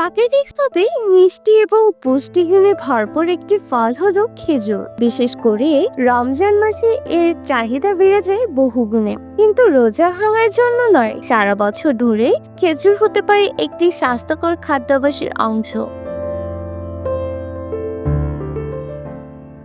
প্রাকৃতিক ভাবে মিষ্টি এবং পুষ্টিগুণে ভরপুর একটি ফল হলো খেজুর। বিশেষ করে রমজান মাসে এর চাহিদা বেড়ে যায় বহুগুণে। কিন্তু রোজা ভাঙার জন্য নয়, সারা বছর ধরে খেজুর হতে পারে একটি স্বাস্থ্যকর খাদ্যাভ্যাসের অংশ।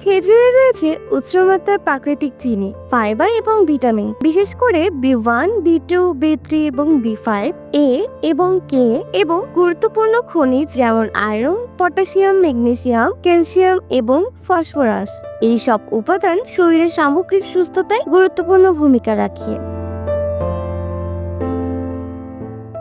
খেজুরে রয়েছে উচ্চমাত্রার প্রাকৃতিক চিনি, ফাইবার এবং ভিটামিন। বিশেষ করে B one, B two, B three এবং বি ফাইভ, এ এবং কে এবং গুরুত্বপূর্ণ খনিজ যেমন আয়রন, পটাশিয়াম ম্যাগনেসিয়াম ক্যালসিয়াম এবং ফসফরাস। এই সব উপাদান শরীরের সামগ্রিক সুস্থতায় গুরুত্বপূর্ণ ভূমিকা রাখে।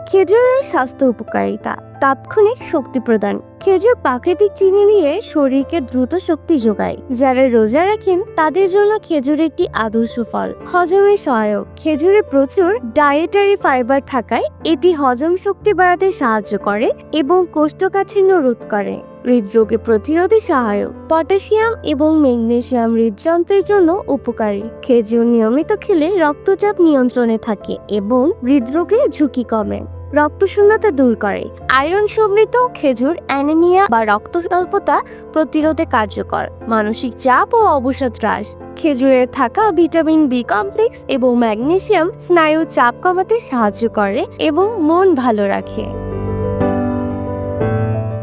খেজুরের স্বাস্থ্য উপকারিতা তাৎক্ষণিক শক্তি প্রদান। খেজুর প্রাকৃতিক চিনি নিয়ে শরীরকে দ্রুত শক্তি যোগায়। যারা রোজা রাখেন, তাদের জন্য খেজুর একটি আদর্শ ফল, হজমে সহায়ক। খেজুরে প্রচুর ডায়েটারি ফাইবার থাকায় এটি হজম শক্তি বাড়াতে সাহায্য করে এবং কোষ্ঠকাঠিন্য রোধ করে। হৃদরোগে প্রতিরোধে সহায়ক। পটাশিয়াম এবং ম্যাগনেসিয়াম হৃদযন্ত্রের জন্য উপকারী। খেজুর নিয়মিত খেলে রক্তচাপ নিয়ন্ত্রণে থাকে এবং হৃদরোগের ঝুঁকি কমে। রক্তশূন্যতা দূর করে। আয়রন সমৃদ্ধ, খেজুর, অ্যানিমিয়া বা রক্ত স্বল্পতা প্রতিরোধে কার্যকর। মানসিক চাপ ও অবসাদ হ্রাস। খেজুরের থাকা ভিটামিন বি কমপ্লেক্স এবং ম্যাগনেসিয়াম স্নায়ু চাপ কমাতে সাহায্য করে এবং মন ভালো রাখে।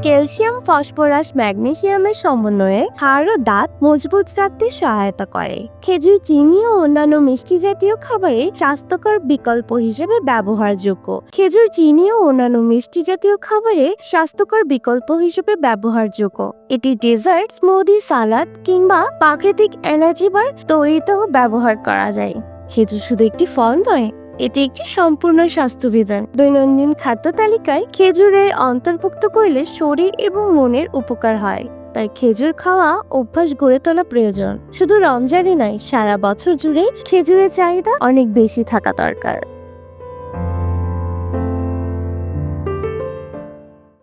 ক্যালসিয়াম, ফসফরাস, ম্যাগনেসিয়ামের সমন্বয়ে হাড় ও দাঁত মজবুত রাখতে সহায়তা করে। খেজুর, চিনি ও অন্যান্য মিষ্টি জাতীয় খাবারে স্বাস্থ্যকর বিকল্প হিসেবে ব্যবহারযোগ্য। খেজুর, চিনি ও অন্যান্য মিষ্টি জাতীয় খাবারে স্বাস্থ্যকর বিকল্প হিসেবে ব্যবহারযোগ্য। এটি ডেজার্ট, স্মুদি, সালাদ কিংবা প্রাকৃতিক এনার্জি বার তৈরিতেও ব্যবহার করা যায়। খেজুর শুধু একটি ফল নয় এটি একটি সম্পূর্ণ স্বাস্থ্যবিধান। দৈনন্দিন খাদ্য তালিকায় খেজুরের অন্তর্ভুক্ত করলে শরীর এবং মনের উপকার হয়। তাই খেজুর খাওয়া অভ্যাস গড়ে তোলা প্রয়োজন। শুধু রমজানে নয়, সারা বছর জুড়ে খেজুরের চাহিদা অনেক বেশি থাকা দরকার।